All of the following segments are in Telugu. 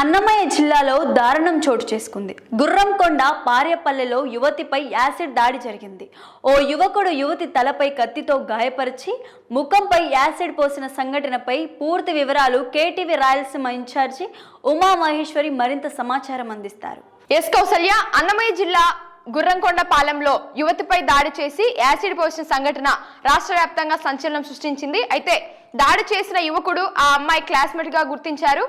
అన్నమయ్య జిల్లాలో దారుణం చోటు చేసుకుంది. గుర్రంకొండ పార్యపల్లెలో యువతిపై యాసిడ్ దాడి జరిగింది. ఓ యువకుడు యువతి తలపై కత్తితో గాయపరిచి ముఖంపై యాసిడ్ పోసిన సంఘటనపై పూర్తి వివరాలు కేటీవీ రాయలసీమ ఇన్ఛార్జి ఉమా మహేశ్వరి మరింత సమాచారం అందిస్తారు. ఎస్ కౌసల్య అన్నమయ్య జిల్లా గుర్రంకొండ పాలెంలో యువతిపై దాడి చేసి యాసిడ్ పోసిన సంఘటన రాష్ట్ర వ్యాప్తంగా సంచలనం సృష్టించింది. అయితే దాడి చేసిన యువకుడు ఆ అమ్మాయి క్లాస్మేట్గా గుర్తించారు.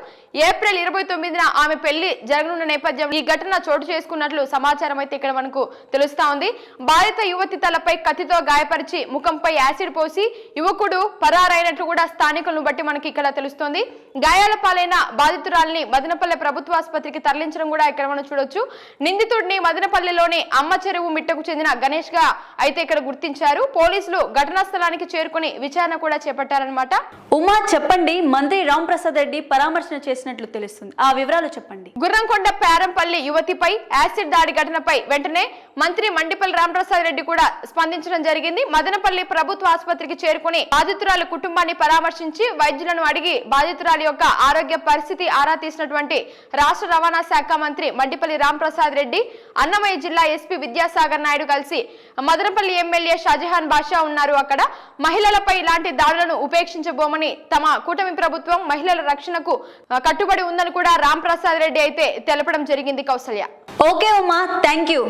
ఏప్రిల్ ఇరవై తొమ్మిదిన ఆమె పెళ్ళి జరగనున్న నేపథ్యం ఈ ఘటన చోటు చేసుకున్నట్లు సమాచారం అయితే ఇక్కడ మనకు తెలుస్తా ఉంది. బాధిత యువతి తలపై కత్తితో గాయపరిచి ముఖంపై యాసిడ్ పోసి యువకుడు పరారైనట్లు కూడా స్థానికులను బట్టి మనకి ఇక్కడ తెలుస్తోంది. గాయాల పాలైన బాధితురాల్ని మదనపల్లె ప్రభుత్వ ఆసుపత్రికి తరలించడం కూడా ఇక్కడ మనం చూడొచ్చు. నిందితుడిని మదనపల్లెలోని అమ్మ చెరువు మిట్టకు చెందిన గణేష్గా అయితే ఇక్కడ గుర్తించారు. పోలీసులు ఘటనా స్థలానికి చేరుకుని విచారణ కూడా అనమాట ఉమా చెప్పండి మంత్రి రాంప్రసాద్ రెడ్డి పరామర్శన చేసినట్లు తెలుస్తుంది. ఆ వివరాలు చెప్పండి. గుర్రంకొండ పేరంపల్లి యువతిపై యాసిడ్ దాడి ఘటనపై వెంటనే మంత్రి మండిపల్లి రామప్రసాద్ రెడ్డి కూడా స్పందించడం జరిగింది. మదనపల్లి ప్రభుత్వ ఆసుపత్రికి చేరుకుని బాధితురాలి కుటుంబాన్ని పరామర్శించి వైద్యులను అడిగి బాధితురాలి యొక్క ఆరోగ్య పరిస్థితి ఆరా తీసినటువంటి రాష్ట్ర రవాణా శాఖ మంత్రి మండిపల్లి రామప్రసాద్ రెడ్డి అన్నమయ్య జిల్లా ఎస్పీ విద్యాసాగర్ నాయుడు కలిసి మదనపల్లి ఎమ్మెల్యే షాజహాన్ బాషా ఉన్నారు అక్కడ. మహిళలపై ఇలాంటి దాడులను ఉపేక్షించబోమని తమ కూటమి ప్రభుత్వం మహిళల రక్షణకు కట్టుబడి ఉందని కూడా రామ్ ప్రసాద్ రెడ్డి అయితే తెలపడం జరిగింది Kausalya. Okay Uma thank you